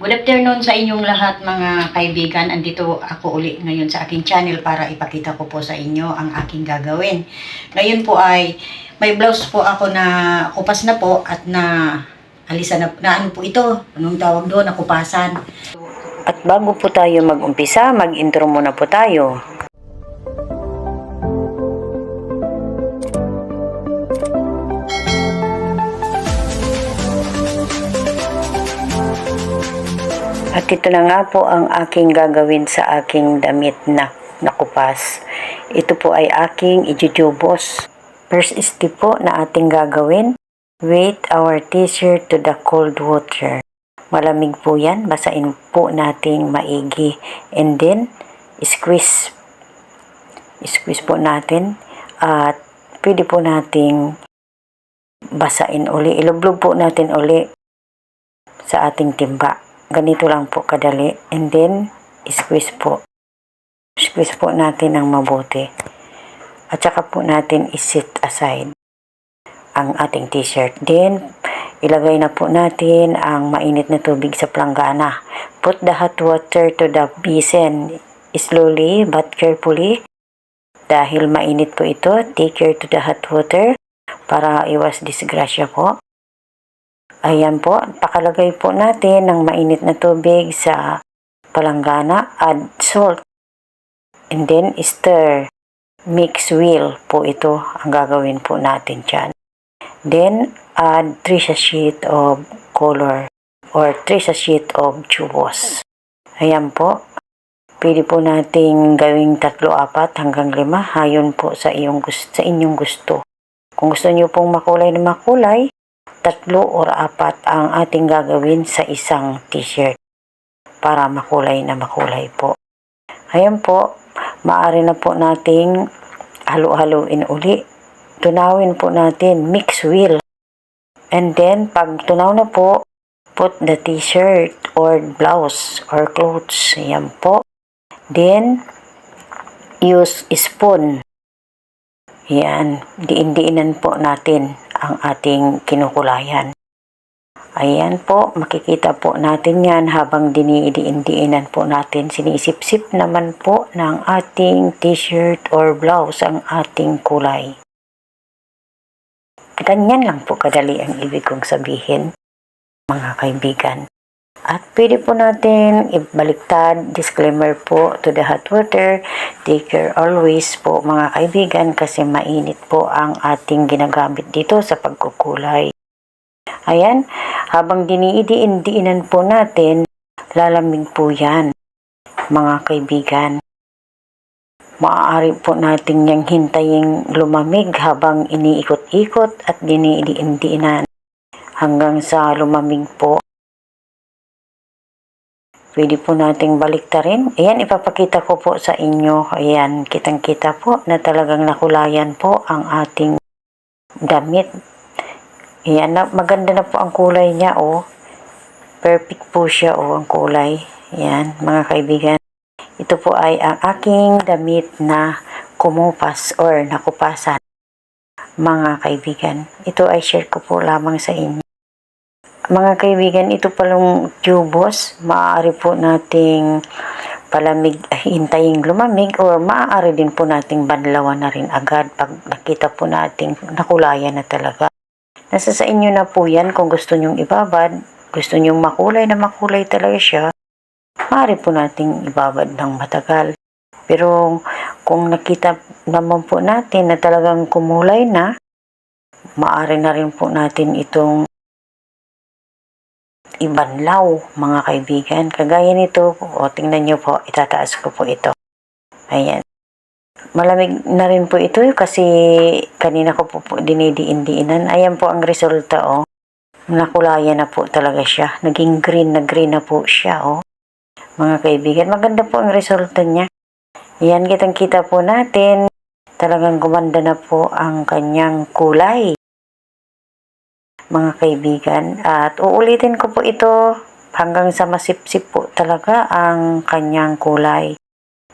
Good afternoon sa inyong lahat mga kaibigan. Andito ako uli ngayon sa aking channel para ipakita ko po sa inyo ang aking gagawin. Ngayon po ay may blouse po ako na kupas na po at na alisan na, na ano po ito? Anong tawag doon? Nakupasan. At bago po tayo mag-umpisa, mag-intro muna po tayo. Ito na nga po ang aking gagawin sa aking damit na nakupas. Ito po ay aking ijujubos. First step po na ating gagawin, wait our t-shirt to the cold water. Malamig po yan, basain po nating maigi. And then, squeeze. Squeeze po natin. At pwede po nating basain uli. Ilublog po natin uli sa ating timba. Ganito lang po kadali. And then, squeeze po. Squeeze po natin ng mabuti. At saka po natin isit aside ang ating t-shirt. Then, ilagay na po natin ang mainit na tubig sa planggana. Put the hot water to the basin slowly but carefully. Dahil mainit po ito, take care to the hot water para iwas disgrasya po. Ayan po, pakalagay po natin ng mainit na tubig sa palanggana, add salt, and then stir. Mix wheel po ito ang gagawin po natin dyan. Then, add 3 sachet of color or 3 sachet of chubos. Ayan po. Pwede po nating gawing tatlo, apat hanggang lima. Hayon po sa, iyong sa inyong gusto. Kung gusto niyo pong makulay na makulay, tatlo or apat ang ating gagawin sa isang t-shirt para makulay na makulay po. Ayan po, maaari na po nating halu-haluin uli. Tunawin po natin, mix wheel. And then, pag tunaw na po, put the t-shirt or blouse or clothes. Ayan po. Then, use spoon. Yan, diin-diinan po natin ang ating kinukulayan. Ayan po, makikita po natin yan habang dinidiin-diinan po natin. Sinisip-sip naman po ng ating t-shirt or blouse ang ating kulay. Ganyan lang po kadali ang ibig kong sabihin, mga kaibigan. At pwede po natin ibaliktad, disclaimer po to the hot water. Take care always po mga kaibigan kasi mainit po ang ating ginagamit dito sa pagkukulay. Ayan, habang diniidiin-diinan po natin, lalamig po yan, mga kaibigan. Maaari po natin yang hintayin lumamig habang iniikot-ikot at diniidiin-diinan hanggang sa lumamig po. Pwede po nating baliktarin. Ayan, ipapakita ko po sa inyo. Ayan, kitang-kita po na talagang nakulayan po ang ating damit. Ayan, maganda na po ang kulay niya, oh. Perfect po siya, oh, ang kulay. Ayan, mga kaibigan. Ito po ay ang aking damit na kumupas or nakupasan. Mga kaibigan, ito ay share ko po lamang sa inyo. Mga kaibigan, ito palang tubos, maaari po nating palamig, hintayin lumamig or maaari din po nating banlawan na rin agad pag nakita po nating nakulayan na talaga. Nasa sa inyo na po yan kung gusto nyong ibabad, gusto nyong makulay na makulay talaga siya, maaari po nating ibabad ng matagal. Pero kung nakita naman po natin na talagang kumulay na, maaari na rin po natin itong ibanlaw mga kaibigan. Kagaya nito, o tingnan nyo po, itataas ko po ito. Ayan. Malamig na rin po ito kasi kanina ko po, po dinidiin-diinan. Ayan po ang resulta oh. Nakulayan na po talaga siya. Naging green na green na po siya oh. Mga kaibigan, maganda po ang resulta niya. Yan, kitang kita po natin. Talagang gumanda na po ang kanyang kulay. Mga kaibigan. At uulitin ko po ito hanggang sa masipsip po talaga ang kanyang kulay.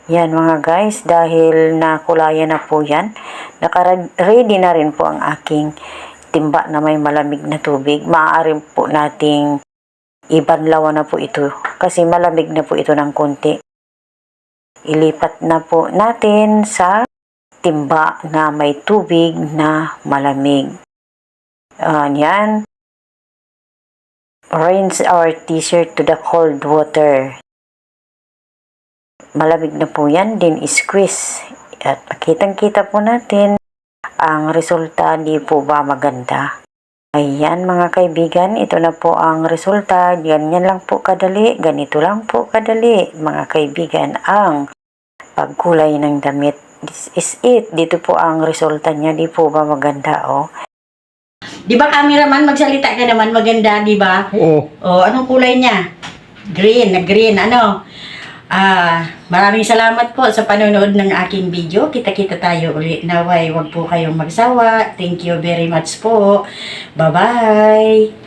Yan mga guys, dahil nakulayan na po yan, naka-ready na rin po ang aking timba na may malamig na tubig. Maaari po nating ibanlawan na po ito kasi malamig na po ito ng konti. Ilipat na po natin sa timba na may tubig na malamig. Ah, yan. Rinse our t-shirt to the cold water. Malamig na po yan, din squeeze. At makitang-kita po natin ang resulta, di po ba maganda? Ayan mga kaibigan, ito na po ang resulta. Ganyan lang po kadali, ganito lang po kadali mga kaibigan ang pagkulay ng damit. This is it. Dito po ang resulta niya, di po ba maganda oh? Di ba cameraman, magsalita ka naman maganda, di ba? Oo. O, anong kulay niya? Green, na green, ano? Ah, maraming salamat po sa panonood ng aking video. Kita-kita tayo uli. Naway, wag po kayong magsawa. Thank you very much po. Bye-bye.